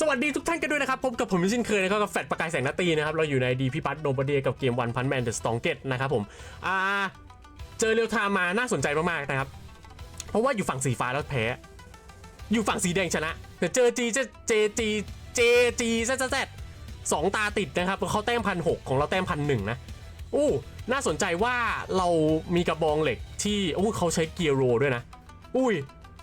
สวัสดีทุกท่านกันด้วยนะครับ พบกับผมเช่นเคยนะครับกับแฟดประกายแสงนาตีนะครับ เราอยู่ในดีพิพัฒน์โนบเดียกับเกมวันพันแมนเดอะสตองเกตนะครับผม อ่า เจอเรียวทม์มาน่าสนใจมาก ๆ นะครับ เพราะว่าอยู่ฝั่งสีฟ้าแล้วแพ้ อยู่ฝั่งสีแดงชนะ แต่เจอจีจะเจจีเจจีแซดแซดสองตาติดนะครับเขาแต้มพันหกของเราแต้มพันหนึ่งนะอู้น่าสนใจว่าเรามีกระบองเหล็กที่อู้เขาใช้เกียร์โรด้วยนะ อุ้ย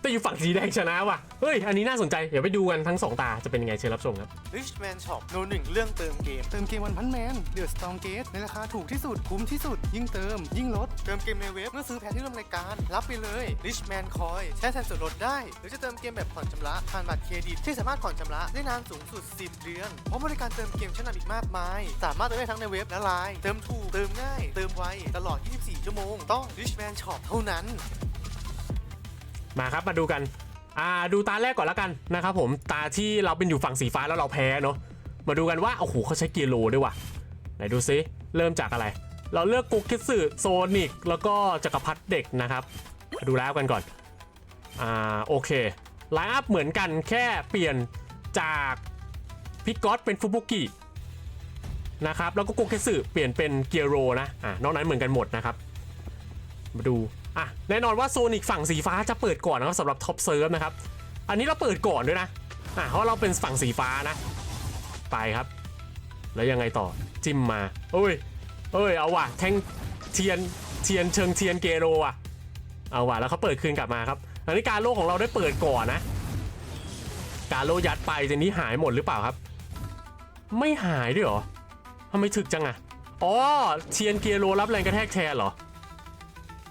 แต่อยู่ฝั่งสีแดงชนะว่ะ เฮ้ย อันนี้น่าสนใจ เดี๋ยวไปดูกันทั้งสองตาจะเป็นยังไงเชิญรับชมครับ Richman Shop โนหนึ่งเรื่องเติมเกม เติมเกมวันพันแมนเดือดสตองเกตในราคาถูกที่สุด คุ้มที่สุด ยิ่งเติม ยิ่งลด เติมเกมในเว็บเมื่อซื้อแพ็คที่ร่วมรายการ รับไปเลย Richman Coin ใช้แทนส่วนลดได้ หรือจะเติมเกมแบบผ่อนชำระผ่านบัตรเครดิตที่สามารถผ่อนชำระได้นานสูงสุด 10 เดือนพร้อมบริการเติมเกมชั้นนำอีกมากมาย สามารถเติมได้ทั้งในเว็บและไลน์เติมถูกเติมง่าย เติมไวตลอด 24 ชั่วโมง ต้อง Richman Shop เท่านั้น มาครับมาดูกันอ่าดูตาแรกก่อนแล้วกันนะครับผมตาที่เราเป็นอยู่ฝั่งสีฟ้าแล้วเราแพ้เนาะมาดูกันว่าโอ้โหเขาใช้เกียร์โลด้วยว่ะไหนดูซิเริ่มจากอะไร เราเลือกกุกคิสึโซนิกแล้วก็จักรพรรดิเด็กนะครับมาดูแล้วกันก่อนอ่าโอเคไลน์อัพเหมือนกันแค่เปลี่ยนจากพิกอตเป็นฟุบุกินะครับแล้วก็กุกคิสึเปลี่ยนเป็นเกียร์โรนะอ่านอกนั้นเหมือนกันหมดนะครับมาดู อะแน่นอนว่าโซนิกฝั่งสีฟ้าจะเปิดก่อนนะครับสำหรับท็อปเซิร์ฟนะครับ อันนี้เราเปิดก่อนด้วยนะอะเพราะเราเป็นฝั่งสีฟ้านะ ไปครับ แล้วยังไงต่อจิ้มมาเอ้ยเอ้ยเอาว่ะแทงเทียนเทียนเชิงเทียนเกโรอะเอาว่ะแล้วเขาเปิดคืนกลับมาครับอันนี้การโลของเราได้เปิดก่อนนะ การโลยัดไปทีนี้หายหมดหรือเปล่าครับ ไม่หายด้วยหรอทำไมถึกจังอะอ๋อเทียนเกโรรับแรงกระแทกแทนเหรอ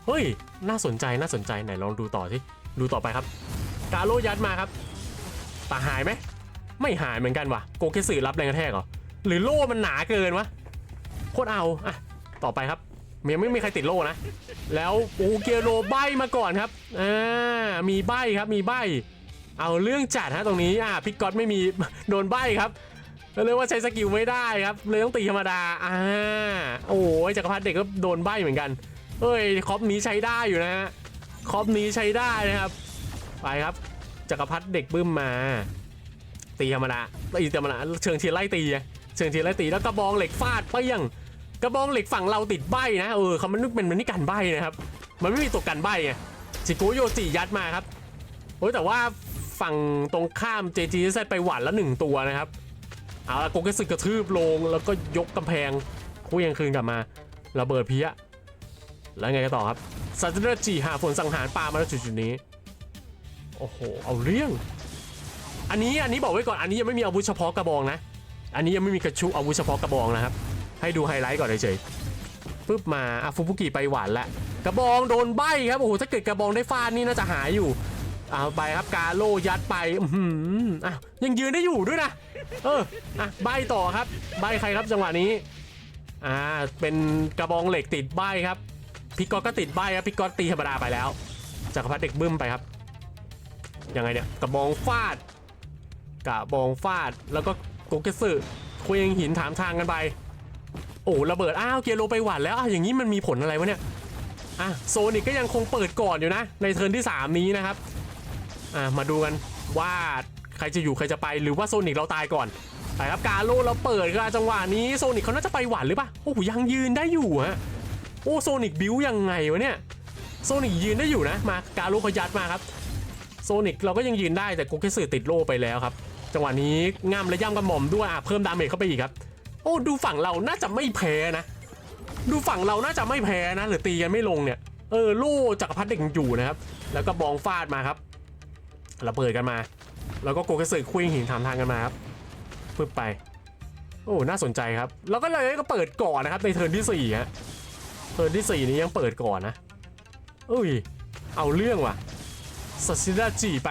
เฮ้ย น่าสนใจน่าสนใจไหนลองดูต่อสิดูต่อไปครับ กาโลยัดมาครับแตาหายไหมไม่หายเหมือนกันว่ะโกเกสึรับแรงกระแทกเหรอหรือโล่มันหนาเกินวะโคตรเอาอะต่อไปครับยังไม่มีใครติดโล่นะ แล้วโอเกโรใบมาก่อนครับอ่ามีใบครับมีใบ เอาเรื่องจัดฮะตรงนี้อ่าพิกกอตไม่มีโดนใบครับเรียกว่าใช้สกิลไม่ได้ครับเลยต้องตีธรรมดาอ่าโอ้ยจักรพรรดิเด็กก็โดนใบเหมือนกัน เอ้ยคอปนี้ใช้ได้อยู่นะฮะคอปนี้ใช้ได้นะครับ ไปครับจักรพรรดิเด็กบึ้มมา ตีธรรมดาตีธรรมดาเชิงเทียนไล่ตีเชิงเทียนไล่ตีแล้วกระบองเหล็กฟาดเปี้ยงกระบองเหล็กฝั่งเราติดใบนะเออเขามันนึกเป็นมันนี่กันใบนะครับ มันไม่มีตัวกันใบไงจิโกโยจิยัดมาครับโอ้ยแต่ว่าฝั่งตรงข้ามเจจีเซไปหวานแล้วหนึ่งตัวนะครับเอาละโกเกสึกระทืบลงแล้วก็ยกกำแพงคุยยังคืนกลับมาระเบิดเพี้ย แล้วไงกันต่อครับซาจิระจิหาฝนสังหารปลามาแล้วจุดๆนี้ โอ้โห เอาเรื่อง อันนี้อันนี้บอกไว้ก่อน อันนี้ยังไม่มีอาวุธเฉพาะกระบองนะ อันนี้ยังไม่มีกระชุอาวุธเฉพาะกระบองนะครับ ให้ดูไฮไลท์ก่อนเฉยๆปึ๊บมาอะฟุบุกิไปหวานละ กระบองโดนใบครับ โอ้โห ถ้าเกิดกระบองได้ฟาดนี่น่าจะหายอยู่เอาไปครับกาโลยัดไป อือหืออะยังยืนได้อยู่ด้วยนะ เออ อะ ใบต่อครับ ใบใครครับจังหวะนี้ อ่า เป็นกระบองเหล็กติดใบครับ พี่กอตก็ติดใบครับพี่กอตตีธรรมดาไปแล้วจักรพรรดิเด็กบึ้มไปครับยังไงเนี่ยกระบองฟาดกระบองฟาดแล้วก็โกเกสึคุยงหินถามทางกันไป โอ้ระเบิดอ้าวเกียร์โลไปหวัดแล้วอะอย่างนี้มันมีผลอะไรวะเนี่ยอะโซนิกก็ยังคงเปิดก่อนอยู่นะ ในเทิร์นที่ 3 นี้นะครับอะมาดูกันว่าใครจะอยู่ใครจะไปหรือว่าโซนิกเราตายก่อนไปครับกาโลเราเปิดครับจังหวะนี้โซนิกเขาน่าจะไปหวานหรือปล่าโอ้โหยังยืนได้อยู่ฮะ โอ้โซนิกบิวยังไงวะเนี่ยโซนิกยืนได้อยู่นะ มาการโลเขายัดมาครับโซนิกเราก็ยังยืนได้แต่โกเกสึติดโล่ไปแล้วครับ จังหวะนี้ง่ามและย่ำกระหม่อมด้วยอะเพิ่มดาเมจเข้าไปอีกครับ โอ้ดูฝั่งเราน่าจะไม่แพ้นะ ดูฝั่งเราน่าจะไม่แพ้นะ หรือตีกันไม่ลงเนี่ยเออโล่จักรพรรดิเด็กยังอยู่นะครับ แล้วก็บองฟาดมาครับระเบิดกันมา แล้วก็โกเกสึคุยหินถามทางกันมาครับปึ๊บไป โอ้น่าสนใจครับ แล้วก็เลยก็เปิดก่อนนะครับในเทิร์นที่สี่ฮะ เทิร์นที่4นี้ยังเปิดก่อนนะอุ้ย เอาเรื่องว่ะสัซิดาจีไป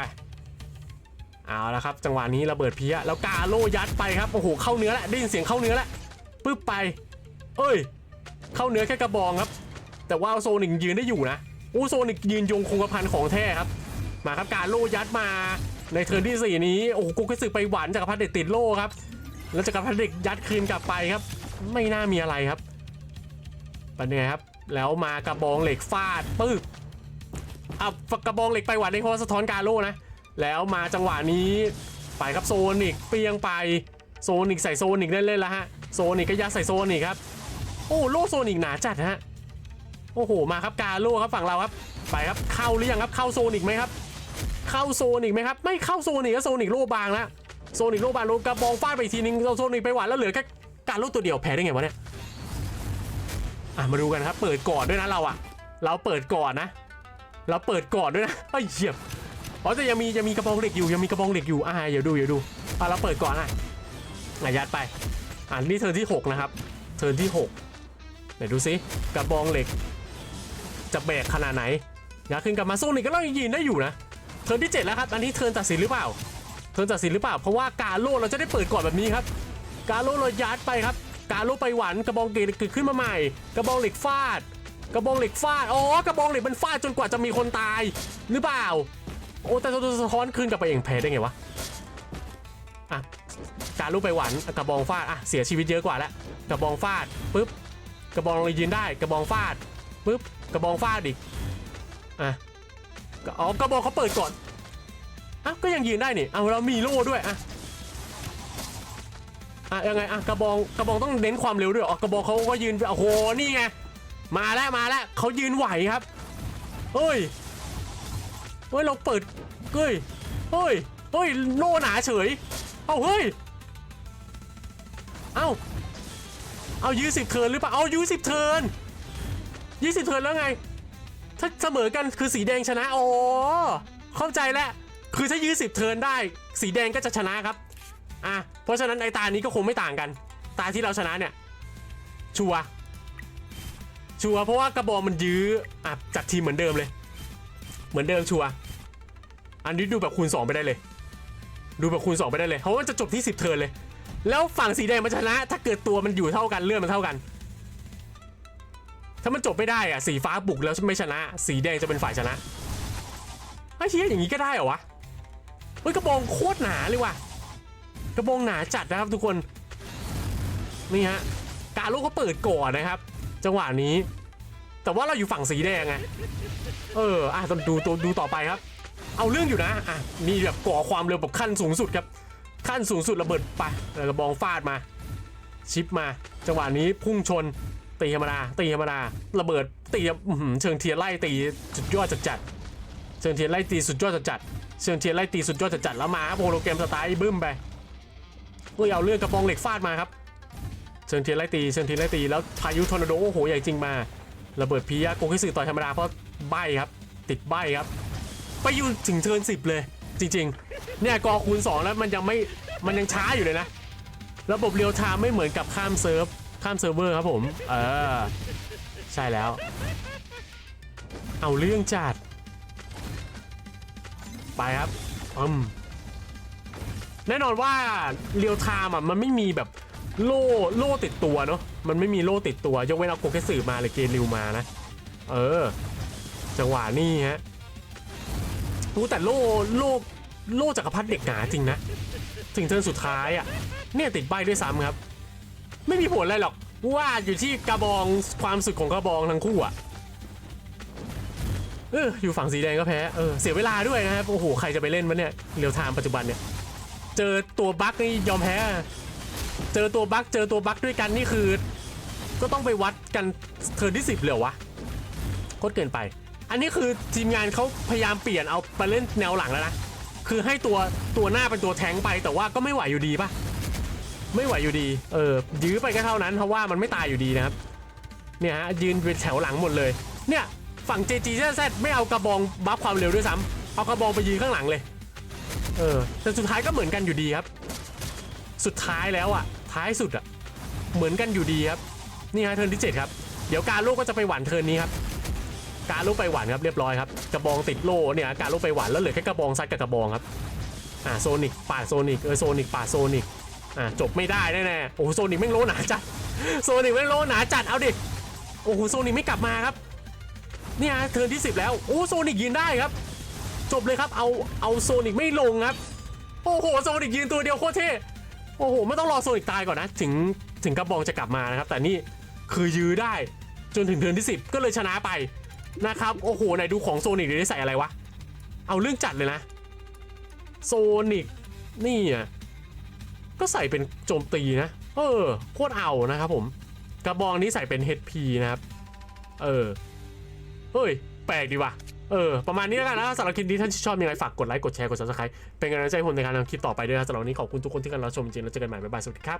เอาละครับ จังหวะนี้ระเบิดเพี้ยแล้วกาโลยัดไปครับ โอ้โห เข้าเนื้อแล้วได้ยินเสียงเข้าเนื้อแล้วปึ๊บไป เอ้ย เข้าเนื้อแค่กระบองครับ แต่ว่าโซนิกยืนได้อยู่นะโอ้โซนิกยืนยงคงกระพันของแท้ครับ มาครับกาโลยัดมาในเทิร์นที่ 4 นี้ โอ้โหกูก็สึกไปหวานจักรพรรดิเด็กติดโลครับ แล้วจักรพรรดิเด็กยัดคืนกลับไปครับ ไม่น่ามีอะไรครับ เป็นไงครับ แล้วมากระบองเหล็กฟาดปึ๊บอะกระบองเหล็กไปหวัดในเพราะว่าสะท้อนกาโลนะ แล้วมาจังหวะนี้ไปครับโซนิกเปียงไปโซนิกใส่โซนิกเล่นๆแล้วฮะโซนิกก็ยัดใส่โซนิกครับ โอ้โลโซนิกหนาจัดฮะโอ้โหมาครับกาโลครับฝั่งเราครับ ไปครับเข้าหรือยังครับเข้าโซนิกไหมครับ เข้าโซนิกไหมครับ ไม่เข้าโซนิกก็โซนิกโลบางแล้วโซนิกโลบางโดนกระบองฟาดไปทีนึงเอาโซนิกไปหวานแล้วเหลือแค่การโลตัวเดียวแพ้ได้ไงวะเนี่ย อะมาดูกันครับ เปิดก่อนด้วยนะเราอะเราเปิดก่อนนะ เราเปิดก่อนด้วยนะไอ้ยเหี้ยอ๋อแต่ยังมียังมีกระบองเหล็กอยู่ยังมีกระบองเหล็กอยู่อ่าเดี๋ยวดูเดี๋ยวดูอะเราเปิดก่อนอะอะยัดไปอ่านี่เทิร์นที่หกนะครับ เทิร์นที่หกไหนดูซิกระบองเหล็ก จะแบกขนาดไหนยัดขึ้นกลับมาโซนิกก็เรายังยืนได้อยู่นะเทิร์นที่ 7 แล้วครับ อันนี้เทิร์นตัดสินหรือเปล่า เทิร์นตัดสินหรือเปล่า เพราะว่ากาโลเราจะได้เปิดก่อนแบบนี้ครับ กาโลเรายัดไปครับ กาโลไปหวานกระบองเกล็ดเกิดขึ้นมาใหม่ กระบองเหล็กฟาด กระบองเหล็กฟาดอ๋อกระบองเหล็กมันฟาดจนกว่าจะมีคนตาย หรือเปล่า โอ้แต่ตัวสะท้อนคืนกลับไปเองแพ้ได้ไงวะอะกาโลไปหวานกระบองฟาดอะเสียชีวิตเยอะกว่าแล้วกระบองฟาดปึ๊บกระบองเรายืนได้กระบองฟาดปึ๊บกระบองฟาดอีกอะอ๋อกระบอกเขาเปิดก่อนอ้าวก็ยังยืนได้นี่เอาเรามีโล่ด้วยอะ อะยังไงอะกระบองกระบองต้องเน้นความเร็วด้วยอ๋อกระบอกเขาก็ยืนโอ้โหนี่ไงมาแล้วมาแล้วเขายืนไหวครับเฮ้ยเฮ้ยเราเปิดเฮ้ยเฮ้ยเฮ้ยโล่หนาเฉยเอาเฮ้ยเอาเอายื้อสิบเทิร์นหรือเปล่าเอายื้อสิบเทิร์นยี่สิบเทิร์นแล้วไง ถ้าเสมอกันคือสีแดงชนะโอ๋อเข้าใจแล้วคือถ้ายื้อสิบเทิร์นได้ สีแดงก็จะชนะครับอะ เพราะฉะนั้นไอตานี้ก็คงไม่ต่างกัน ตาที่เราชนะเนี่ย ชัวชัวเพราะว่ากระบอกมันยื้ออะจากทีมเหมือนเดิมเลย เหมือนเดิมชัวอันนี้ดูแบบคูณ 2 ไปได้เลย ดูแบบคูณ 2 ไปได้เลยเพราะว่าจะจบที่ 10 เทิร์นเลย แล้วฝั่งสีแดงมันชนะ ถ้าเกิดตัวมันอยู่เท่ากันเลื่อนมันเท่ากัน ถ้ามันจบไม่ได้อะสีฟ้าบุกแล้วไม่ชนะ สีแดงจะเป็นฝ่ายชนะไอ้เชี่ยอย่างนี้ก็ได้เหรอวะเฮ้ยกระบองโคตรหนาเลยว่ะ ระบองหนาจัดนะครับทุกคนนี่ฮะกาโลก็เปิดก่อนนะครับ จังหวะนี้ แต่ว่าเราอยู่ฝั่งสีแดงไงเอออะต้องดูตัวดูต่อไปครับ เอาเรื่องอยู่นะอะนี่แบบก่อความเร็วแบบขั้นสูงสุดครับ ขั้นสูงสุดระเบิดไปกระบองฟาดมา ชิปมา จังหวะนี้พุ่งชนตีธรรมดาตีธรรมดาระเบิดตีเชิงเทียนไล่ตีสุดยอดจัดจัดเชิงเทียนไล่ตีสุดยอดจัดจัดเชิงเทียนไล่ตีสุดยอดจัดจัดแล้วมาครับโลแกรมสไตล์บึ้มไป เฮ้ยเอาเรื่องกระบองเหล็กฟาดมาครับเชิงเทียนไล่ตีเชิงเทียนไล่ตีแล้วพายุทอร์นาโดโอ้โหใหญ่จริงมาระเบิดพียะโกคิสึต่อยธรรมดาเพราะใบครับ ติดใบครับ ไปอยู่ถึงเทิร์นสิบเลย จริง ๆ เนี่ยกอคูณสองแล้วมันยังไม่มันยังช้าอยู่เลยนะ ระบบเรียลไทม์ไม่เหมือนกับข้ามเซิร์ฟข้ามเซิร์ฟเวอร์ครับผม เออ ใช่แล้ว เอาเรื่องจัด ไปครับอืม แน่นอนว่าเรียลไทม์อะมันไม่มีแบบโล่โล่ติดตัวเนาะมันไม่มีโล่ติดตัวยกเว้นเอาโกเกสึมาหรือเกริวมานะ เออ จังหวะนี้ฮะรู้แต่โล่โล่โล่จักรพรรดิเด็กหนาจริงนะถึงเทิร์นสุดท้ายอะเนี่ยติดใบด้วยซ้ำครับ ไม่มีผลอะไรหรอกว่าอยู่ที่กระบองความสึกของกระบองทั้งคู่อะเอออยู่ฝั่งสีแดงก็แพ้เออเสียเวลาด้วยนะครับโอ้โหใครจะไปเล่นวะเนี่ยเรียวไทม์ปัจจุบันเนี่ย เจอตัวบั๊กนี่ยอมแพ้เจอตัวบั๊กเจอตัวบั๊กด้วยกันนี่คือ ก็ต้องไปวัดกันเทิร์นที่สิบเลยวะโคตรเกินไป อันนี้คือทีมงานเขาพยายามเปลี่ยนเอาไปเล่นแนวหลังแล้วนะคือให้ตัวตัวหน้าเป็นตัวแทงไป แต่ว่าก็ไม่ไหวอยู่ดีปะไม่ไหวอยู่ดี เออ ยื้อไปก็เท่านั้นเพราะว่ามันไม่ตายอยู่ดีนะครับ เนี่ยฮะยืนเป็นแถวหลังหมดเลย เนี่ยฝั่ง JG Z ไม่เอากระบองบัฟความเร็วด้วยซ้ำเอากระบองไปยืนข้างหลังเลย เออแต่สุดท้ายก็เหมือนกันอยู่ดีครับ สุดท้ายแล้วอะ ท้ายสุดอะ เหมือนกันอยู่ดีครับ นี่ฮะเทิร์นที่ 7 ครับ เดี๋ยวการโลกก็จะไปหวานเทิร์นนี้ครับ การโลกไปหวานครับเรียบร้อยครับ กระบองติดโล่เนี่ยการโลกไปหวานแล้วเหลือแค่กระบองซัดกับกระบองครับ อ่าโซนิกป่าโซนิกเออโซนิกป่าโซนิก อ่าจบไม่ได้แน่ๆ โอ้โหโซนิกแม่งโลหนาจัด โซนิกแม่งโลหนาจัด เอาดิ โอ้โหโซนิกไม่กลับมาครับ เนี่ยเทิร์นที่ 10 แล้ว โอ้โซนิกยืนได้ครับ จบเลยครับ เอา เอาโซนิกไม่ลงครับ โอ้โห โซนิกยืนตัวเดียวโคตรเท่ โอ้โห ไม่ต้องรอโซนิกตายก่อนนะ ถึง ถึงกระบองจะกลับมานะครับ แต่นี่คือยื้อได้ จนถึงเทิร์นที่ 10 ก็เลยชนะไปนะครับ โอ้โห ไหนดูของโซนิกได้ใส่อะไรวะ เอาเรื่องจัดเลยนะ โซนิกนี่อะ ก็ใส่เป็นโจมตีนะ เออ โคตรเอานะครับผม กระบองนี้ใส่เป็น HP นะครับ เออ เฮ้ย แปลกดีว่ะ เออ ประมาณนี้แล้วกันนะสำหรับคลิปนี้ท่านชอบมีอะไรฝากกดไลค์กดแชร์กดซับสไคร b ์เป็นกำลังใจให้ผมในการทำคลิปต่อไปด้วยนะสำหรับวันนี้ขอบคุณทุกคนที่กำลังรับชมจริงแล้วเจอกันใหม่บ๊ายบายสวัสดีครับ